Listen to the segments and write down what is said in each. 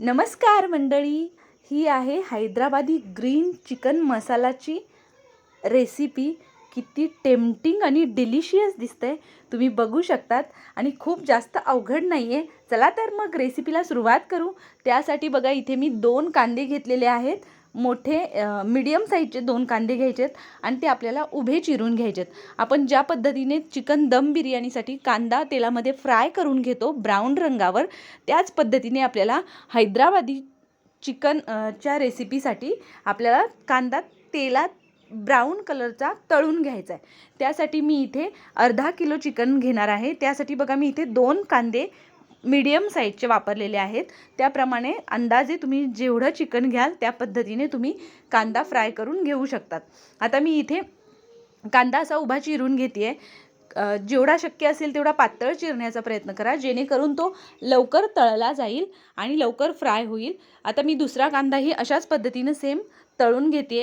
नमस्कार मंडळी. ही आहे हैदराबादी ग्रीन चिकन मसालाची रेसिपी. किती टेम्पटिंग आणि डिलिशियस दिसतंय. तुम्ही बघू शकतात. आणि खूप जास्त अवघड नाही आहे चला तर मग रेसिपीला सुरुवात करू. त्यासाठी बघा इथे मी दोन कांदे घेतलेले आहेत. मोठे मिडियम साईजचे दोन कांदे घ्यायचे आहेत आणि ते आपल्याला उभे चिरून घ्यायचे आहेत आपण ज्या पद्धतीने चिकन दम बिर्याणीसाठी कांदा तेलामध्ये फ्राय करून घेतो ब्राऊन रंगावर त्याच पद्धतीने आपल्याला हैदराबादी चिकन च्या रेसिपीसाठी आपल्याला कांदा तेलात ब्राऊन कलरचा तळून घ्यायचा आहे. त्यासाठी मी इथे अर्धा किलो चिकन घेणार आहे. त्यासाठी बघा मी इथे दोन कांदे मीडियम साईजचे वापरलेले आहेत. त्याप्रमाणे अंदाजे तुम्ही जेवढं चिकन घ्याल त्या पद्धतीने तुम्ही कांदा फ्राय करून घेऊ शकतात. आता मी इथे कांदा असा उभा चिरून घेते आहे जेवढा शक्य असेल तेवढा पातळ चिरण्याचा प्रयत्न करा. जेणेकरून तो लवकर तळला जाईल आणि लवकर फ्राय होईल. आता मी दुसरा कांदाही अशाच पद्धतीनं सेम तळून घेते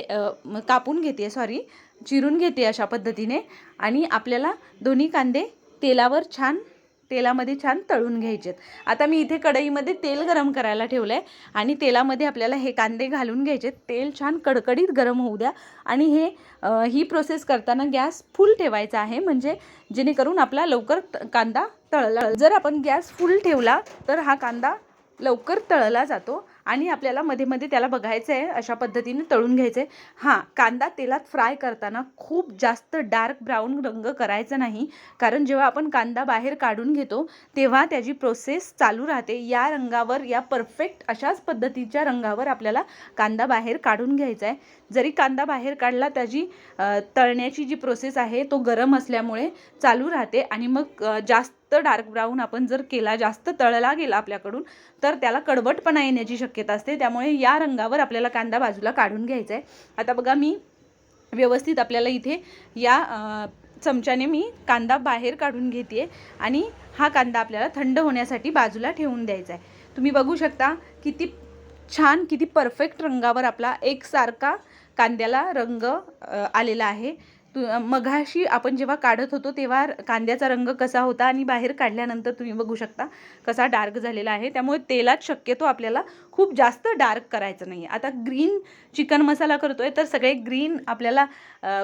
कापून घेते सॉरी चिरून घेते अशा पद्धतीने. आणि आपल्याला दोन्ही कांदे तेलावर छान तेलामध्ये छान तळून घ्यायचे आहेत आता मी इथे कढईमध्ये तेल गरम करायला ठेवलं आहे आणि तेलामध्ये आपल्याला हे कांदे घालून घ्यायचे तेल छान कडकडीत गरम होऊ द्या. आणि हे ही प्रोसेस करताना गॅस फुल ठेवायचा आहे. म्हणजे जेणेकरून आपला लवकर त- कांदा तळला जर आपण गॅस फुल ठेवला तर हा कांदा लवकर तळला जातो. आणि आपल्याला मध्ये मध्ये त्याला बघायचं आहे अशा पद्धतीने तळून घ्यायचं आहे हां कांदा तेलात फ्राय करताना खूप जास्त डार्क ब्राऊन रंग करायचा नाही. कारण जेव्हा आपण कांदा बाहेर काढून घेतो तेव्हा त्याची प्रोसेस चालू राहते. या रंगावर या परफेक्ट अशाच पद्धतीच्या रंगावर आपल्याला कांदा बाहेर काढून घ्यायचा आहे जरी कांदा बाहेर काढला त्याची तळण्याची जी प्रोसेस आहे तो गरम असल्यामुळे चालू राहते. आणि मग जास्त डार्क ब्राऊन आपण जर केला जास्त तळला गेला आपल्याकडून तर त्याला कडवटपणा येण्याची शक्यता असते. त्यामुळे या रंगावर आपल्याला कांदा बाजूला काढून घ्यायचा आहे आता बघा मी व्यवस्थित आपल्याला इथे या चमच्याने मी कांदा बाहेर काढून घेते आणि हा कांदा आपल्याला थंड होण्यासाठी बाजूला ठेवून द्यायचा आहे तुम्ही बघू शकता किती छान किती परफेक्ट रंगावर आपला एकसारखा कांद्याला रंग आलेला आहे. तु मघाशी आपण जेव्हा काढत होतो तेव्हा कांद्याचा रंग कसा होता आणि बाहेर काढल्यानंतर तुम्ही बघू शकता कसा डार्क झालेला आहे. त्यामुळे तेलात शक्यतो आपल्याला खूप जास्त डार्क करायचं नाही आता ग्रीन चिकन मसाला करतो आहे तर सगळे ग्रीन आपल्याला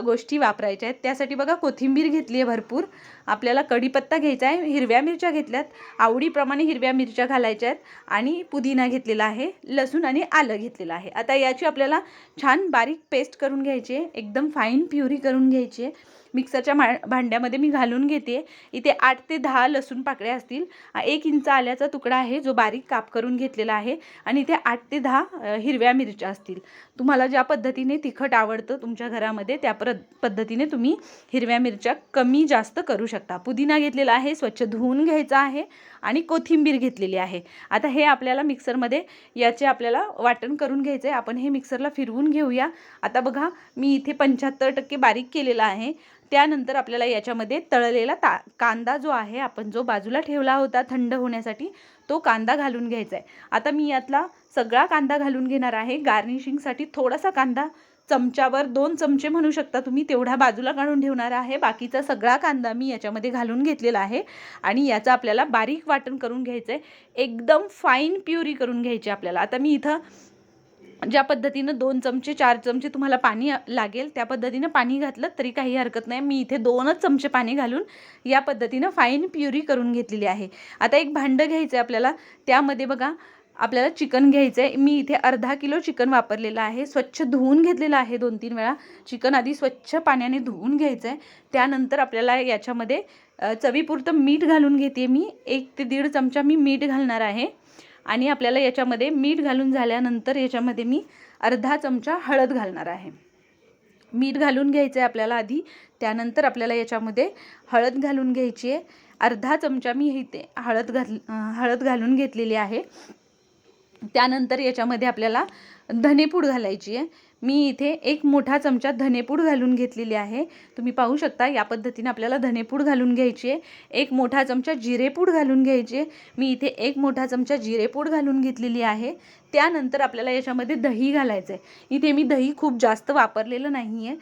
गोष्टी वापरायच्या आहेत. त्यासाठी बघा कोथिंबीर घेतली आहे भरपूर. आपल्याला कढीपत्ता घ्यायचा आहे हिरव्या मिरच्या घेतल्यात. आवडीप्रमाणे हिरव्या मिरच्या घालायच्या आहेत. आणि पुदिना घेतलेला आहे लसूण आणि आलं घेतलेलं आहे. आता याची आपल्याला छान बारीक पेस्ट करून घ्यायची आहे. एकदम फाईन प्युरी करून घ्यायची आहे. मिक्सरच्या मा भांड्यामध्ये मी घालून घेते. इथे आठ ते दहा लसूण पाकळ्या असतील. एक इंच आल्याचा तुकडा आहे जो बारीक काप करून घेतलेला आहे. आणि इथे आठ ते दहा हिरव्या मिरच्या असतील. तुम्हाला ज्या पद्धतीने तिखट आवडतं तुमच्या घरामध्ये त्या प्र पद्धतीने तुम्ही हिरव्या मिरच्या कमी जास्त करू शकता. पुदिना घेतलेला आहे स्वच्छ धुवून घ्यायचा आहे आणि कोथिंबीर घेतलेली आहे. आता हे आपल्याला मिक्सरमध्ये याचे आपल्याला वाटण करून घ्यायचं आहे आपण हे मिक्सरला फिरवून घेऊया. आता बघा मी इथे पंच्याहत्तर टक्के बारीक केलेलं आहे. त्यानंतर आपल्याला याच्यामध्ये तळलेला ता कांदा जो आहे आपण जो बाजूला ठेवला होता थंड होण्यासाठी तो कांदा घालून घ्यायचा आहे. आता मी यातला सगळा कांदा घालून घेणार आहे. गार्निशिंगसाठी थोडासा कांदा चमच्यावर दोन चमचे म्हणू शकता तुम्ही तेवढा बाजूला काढून ठेवणार आहे. बाकीचा सगळा कांदा मी याच्यामध्ये घालून घेतलेला आहे. आणि याचं आपल्याला बारीक वाटण करून घ्यायचं आहे एकदम फाईन प्युरी करून घ्यायची आपल्याला. आता मी इथं ज्या पद्धतीनं दोन चमचे चार चमचे तुम्हाला पाणी लागेल त्या पद्धतीनं पाणी घातलं तरी काही हरकत नाही. मी इथे दोनच चमचे पाणी घालून या पद्धतीनं फाईन प्युरी करून घेतलेली आहे. आता एक भांडं घ्यायचं आहे आपल्याला. त्यामध्ये बघा आपल्याला चिकन घ्यायचं आहे मी इथे अर्धा किलो चिकन वापरलेलं आहे. स्वच्छ धुवून घेतलेलं आहे दोन तीन वेळा. चिकन आधी स्वच्छ पाण्याने धुवून घ्यायचं आहे त्यानंतर आपल्याला याच्यामध्ये चवीपुरतं मीठ घालून घेते मी. एक ते दीड चमचा मी मीठ घालणार आहे. आणि आपल्याला याच्यामध्ये मीठ घालून झाल्यानंतर याच्यामध्ये मी अर्धा चमचा हळद घालणार आहे. मीठ घालून घ्यायचं आहे आपल्याला आधी. त्यानंतर आपल्याला याच्यामध्ये हळद घालून घ्यायची आहे. अर्धा चमचा मी इथे हळद घाल हळद घालून घेतलेली आहे. त्यानंतर याच्यामध्ये आपल्याला धनेपूड घालायची आहे. मी इथे एक मोठा चमचा धनेपूड घालून घेतलेली आहे. तुम्ही पाहू शकता या पद्धतीने आपल्याला धनेपूड घालून घ्यायची आहे. एक मोठा चमचा जिरेपूड घालून घ्यायची आहे. मी इथे एक मोठा चमचा जिरेपूड घालून घेतलेली आहे. त्यानंतर आपल्याला याच्यामध्ये दही घालायचं आहे इथे मी दही खूप जास्त वापरलेलं नाही आहे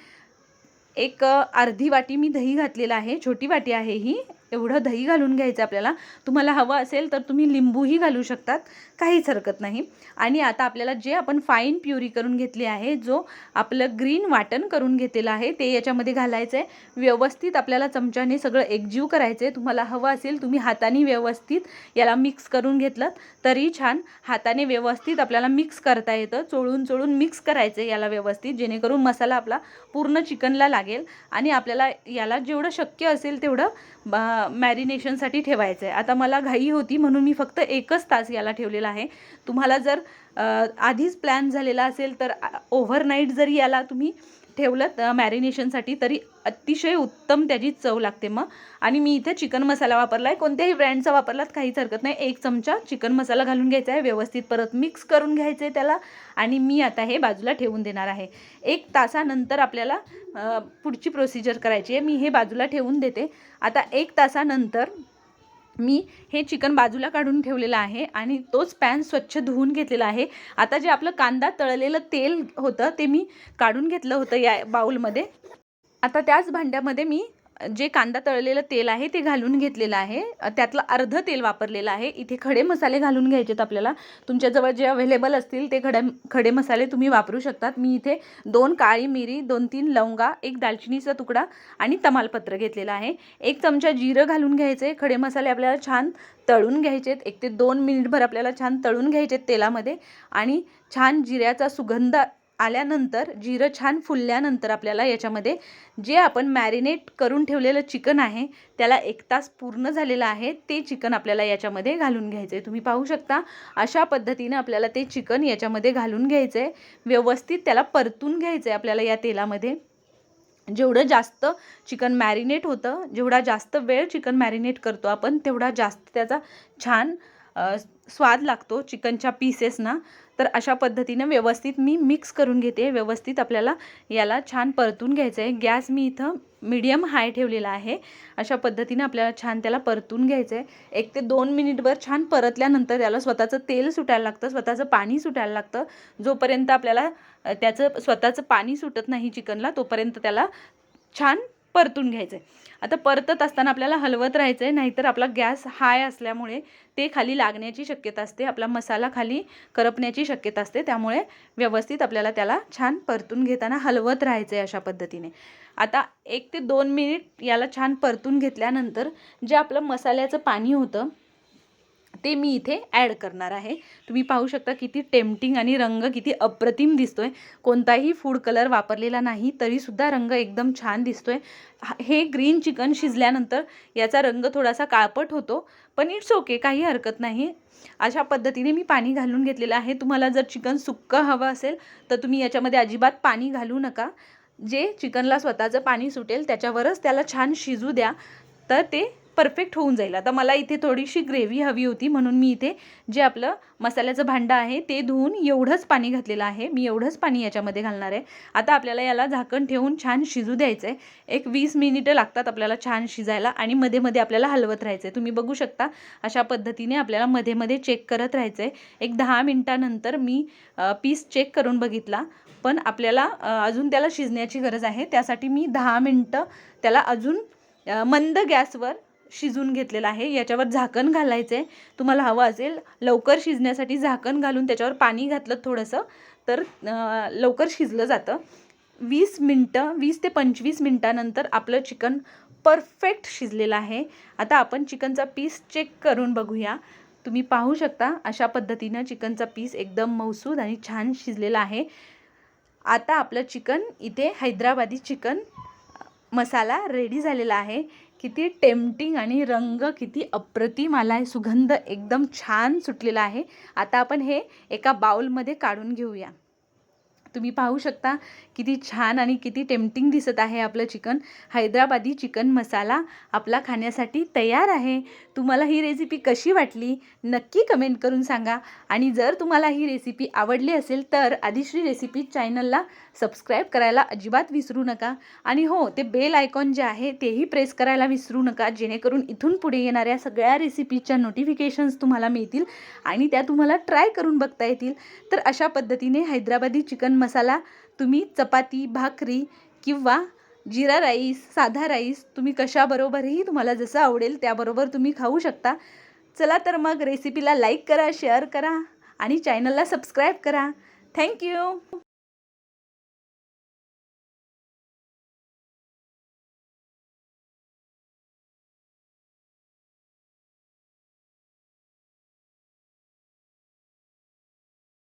एक अर्धी वाटी मी दही घातलेलं आहे. छोटी वाटी आहे ही. एवढं दही घालून घ्यायचं आपल्याला. तुम्हाला हवं असेल तर तुम्ही लिंबूही घालू शकतात. काहीच हरकत नाही. आणि आता आपल्याला जे आपण फाईन प्युरी करून घेतली आहे जो आपलं ग्रीन वाटण करून घेतलेलं आहे ते याच्यामध्ये घालायचं आहे व्यवस्थित आपल्याला चमच्याने सगळं एकजीव करायचं आहे तुम्हाला हवं असेल तुम्ही हाताने व्यवस्थित याला मिक्स करून घेतलं तरी छान हाताने व्यवस्थित आपल्याला मिक्स करता येतं. चोळून चोळून मिक्स करायचं याला व्यवस्थित जेणेकरून मसाला आपला पूर्ण चिकनला लागेल. आणि आपल्याला याला जेवढं शक्य असेल तेवढं मॅरिनेशनसाठी ठेवायचं आहे. आता मला घाई होती म्हणून मी फक्त एकच तास याला ठेवलेला आहे. तुम्हाला जर आधीच प्लॅन झालेला असेल तर ओव्हरनाईट जरी याला तुम्ही ठेवलं मॅरिनेशनसाठी तरी अतिशय उत्तम त्याची चव लागते मग. आणि मी इथे चिकन मसाला वापरला आहे कोणत्याही ब्रँडचा वापरलात काहीच हरकत नाही. एक चमचा चिकन मसाला घालून घ्यायचा आहे व्यवस्थित परत मिक्स करून घ्यायचं आहे त्याला आणि मी आता हे बाजूला ठेवून देणार आहे. एक तासानंतर आपल्याला पुढची प्रोसिजर करायची आहे मी हे बाजूला ठेवून देते. आता एक तासानंतर मी हे चिकन बाजूला काढून ठेवलेलं आहे आणि तोच पॅन स्वच्छ धुवून घेतलेला आहे. आता जे आपलं कांदा तळलेलं तेल होतं ते मी काढून घेतलं होतं या बाऊलमध्ये आता त्याच भांड्यामध्ये मी जे कांदा तळलेलं तेल आहे ते घालून घेतलेलं आहे. त्यातलं अर्ध तेल वापरलेलं आहे. इथे खडे मसाले घालून घ्यायचेत आपल्याला. तुमच्याजवळ जे अवेलेबल असतील ते खडे खडे मसाले तुम्ही वापरू शकतात. मी इथे दोन काळी मिरी दोन तीन लवंगा एक दालचिनीचा तुकडा आणि तमालपत्र घेतलेलं आहे. एक चमचा जिरं घालून घ्यायचे. खडे मसाले आपल्याला छान तळून घ्यायचेत. एक ते दोन मिनिटभर आपल्याला छान तळून घ्यायचेत तेलामध्ये. आणि छान जिऱ्याचा सुगंध आल्यानंतर जिरं छान फुलल्यानंतर आपल्याला याच्यामध्ये जे आपण मॅरिनेट करून ठेवलेलं चिकन आहे त्याला एक तास पूर्ण झालेलं आहे ते चिकन आपल्याला याच्यामध्ये घालून घ्यायचं आहे तुम्ही पाहू शकता अशा पद्धतीने आपल्याला ते चिकन याच्यामध्ये घालून घ्यायचं आहे व्यवस्थित त्याला परतून घ्यायचं आहे आपल्याला या तेलामध्ये. जेवढं जास्त चिकन मॅरिनेट होतं जेवढा जास्त वेळ चिकन मॅरिनेट करतो आपण तेवढा जास्त त्याचा छान स्वाद लागतो चिकनच्या पीसेसना तर अशा पद्धतीनं व्यवस्थित मी मिक्स करून घेते. व्यवस्थित आपल्याला याला छान परतून घ्यायचं आहे गॅस मी इथं मीडियम हाय ठेवलेला आहे. अशा पद्धतीनं आपल्याला छान त्याला परतून घ्यायचं आहे एक ते दोन मिनिटभर छान परतल्यानंतर त्याला स्वतःचं तेल सुटायला लागतं. स्वतःचं पाणी सुटायला लागतं. जोपर्यंत आपल्याला त्याचं स्वतःचं पाणी सुटत नाही चिकनला तोपर्यंत त्याला छान परतून घ्यायचं आहे आता परतत असताना आपल्याला हलवत राहायचं आहे नाहीतर आपला गॅस हाय असल्यामुळे ते खाली लागण्याची शक्यता असते आपला मसाला खाली करपण्याची शक्यता असते त्यामुळे व्यवस्थित आपल्याला त्याला छान परतून घेताना हलवत राहायचं आहे अशा पद्धतीने. आता एक ते दोन मिनिट याला छान परतून घेतल्यानंतर जे आपलं मसाल्याचं पाणी होतं ते मी इथे ॲड करणार आहे. तुम्ही पाहू शकता किती टेम्पटिंग आणि रंग किती अप्रतिम दिसतोय. कोणताही फूड कलर वापरलेला नाही तरीसुद्धा रंग एकदम छान दिसतोय. हा- हे ग्रीन चिकन शिजल्यानंतर याचा रंग थोडासा काळपट होतो पण इट्स ओके काही हरकत नाही. अशा पद्धतीने मी पाणी घालून घेतलेलं आहे. तुम्हाला जर चिकन सुक्कं हवं असेल तर तुम्ही याच्यामध्ये अजिबात पाणी घालू नका. जे चिकनला स्वतःचं पाणी सुटेल त्याच्यावरच त्याला छान शिजू द्या. तर ते परफेक्ट होऊन जाईल. आता मला इथे थोडीशी ग्रेव्ही हवी होती म्हणून मी इथे जे आपलं मसाल्याचं भांडं आहे ते धुवून एवढंच पाणी घातलेलं आहे. मी एवढंच पाणी याच्यामध्ये घालणार आहे. आता आपल्याला याला झाकण ठेवून छान शिजू द्यायचं आहे एक वीस मिनिटं लागतात आपल्याला छान शिजायला आणि मध्ये मध्ये आपल्याला हलवत राहायचं आहे तुम्ही बघू शकता अशा पद्धतीने आपल्याला मध्ये मध्ये चेक करत राहायचं आहे एक दहा मिनटानंतर मी पीस चेक करून बघितला. पण आपल्याला अजून त्याला शिजण्याची गरज आहे. त्यासाठी मी दहा मिनटं त्याला अजून मंद गॅसवर शिजून घेतलेलं आहे. याच्यावर झाकण घालायचं आहे तुम्हाला हवं असेल लवकर शिजण्यासाठी झाकण घालून त्याच्यावर पाणी घातलं थोडंसं तर लवकर शिजलं जातं. वीस मिनटं वीस ते पंचवीस मिनटानंतर आपलं चिकन परफेक्ट शिजलेलं आहे. आता आपण चिकनचा पीस चेक करून बघूया. तुम्ही पाहू शकता अशा पद्धतीनं चिकनचा पीस एकदम मौसूद आणि छान शिजलेला आहे. आता आपलं चिकन इथे हैदराबादी चिकन मसाला रेडी झालेला आहे. किती टेम्पटिंग आणि रंग किती अप्रतिम आला आहे सुगंध एकदम छान सुटलेला आहे. आता आपण हे एका बाउलमध्ये काढून घेऊया. तुम्ही पाहू शकता किती छान आणि किती टेम्पटिंग दिसत आहे आपलं चिकन. हैदराबादी चिकन मसाला आपला खाण्यासाठी तयार आहे. तुम्हाला ही रेसिपी कशी वाटली नक्की कमेंट करून सांगा. आणि जर तुम्हाला ही रेसिपी आवडली असेल तर आदिश्री रेसिपी चॅनलला सबस्क्राईब करायला अजिबात विसरू नका. आणि हो ते बेल आयकॉन जे आहे तेही प्रेस करायला विसरू नका. जेणेकरून इथून पुढे येणाऱ्या सगळ्या रेसिपीच्या नोटिफिकेशन्स तुम्हाला मिळतील आणि त्या तुम्हाला ट्राय करून बघता येतील. तर अशा पद्धतीने हैदराबादी चिकन मसाला तुम्ही चपाती भाकरी किंवा जिरा राईस साधा राईस तुम्ही कशाबरोबरही तुम्हाला जसं आवडेल त्याबरोबर तुम्ही खाऊ शकता. चला तर मग रेसिपीला लाईक करा शेअर करा आणि चॅनलला सबस्क्राईब करा. थँक्यू